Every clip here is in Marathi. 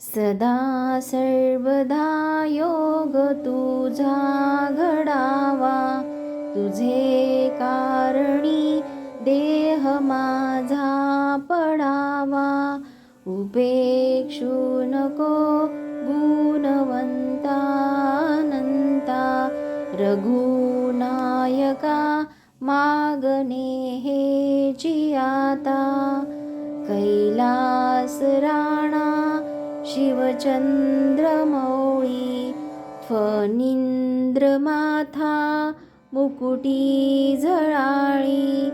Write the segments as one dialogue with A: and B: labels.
A: सदा सर्वदा योग तुझा घडावा. तुझे कारणी देह माझा पडावा. उपेक्षू नको गुणवंता अनंता रघुनायका मागणे हे जियाता कैलास राणा शिवचंद्रमौळी फनिंद्रमाथा मुकुटी झळाळी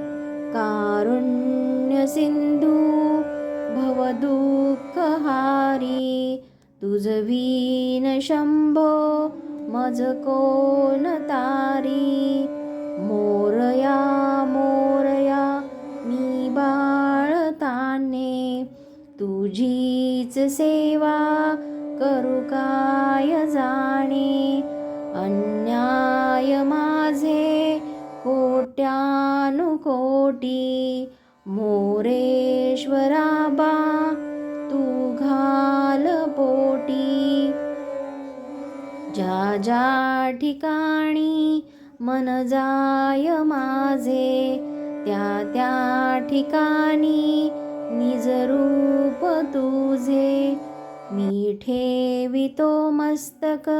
A: कारुण्य सिंधू भवदुःखहारी तुझ वीन शंभो मज कोण तारी मोरया मोरया मी बाळताने तुझीच सेवा करू काय जाणे? अन्याय माझे कोट्यानुकोटी मोरेश्वराबा तू घाल पोटी. ज्या ज्या ठिकाणी मन जाय माझे त्या त्या ठिकाणी निज रूप तुझे मी ठेवितो मस्तक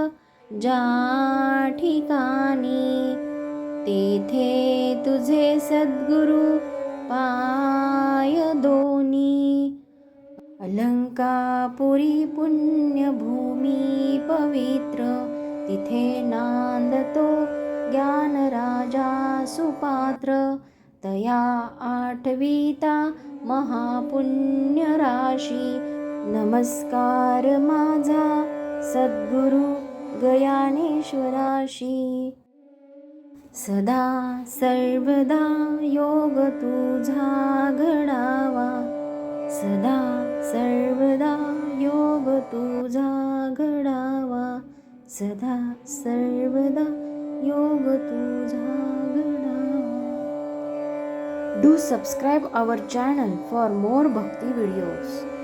A: ज्या ठिकाणी. तेथे तुझे सद्गुरु पाय दोनी. अलंकापुरी पुण्यभूमी पवित्र तिथे नांदतो ज्ञानराजा सुपात्र. तया आठविता महापुण्य राशी नमस्कार माझा सद्गुरु गयानेश्वराशी। सदा सर्वदा योग तुझा घडावा। सदा सर्वदा योग तुझा घडावा। सदा सर्वदा योग तुझा do subscribe our channel for more bhakti videos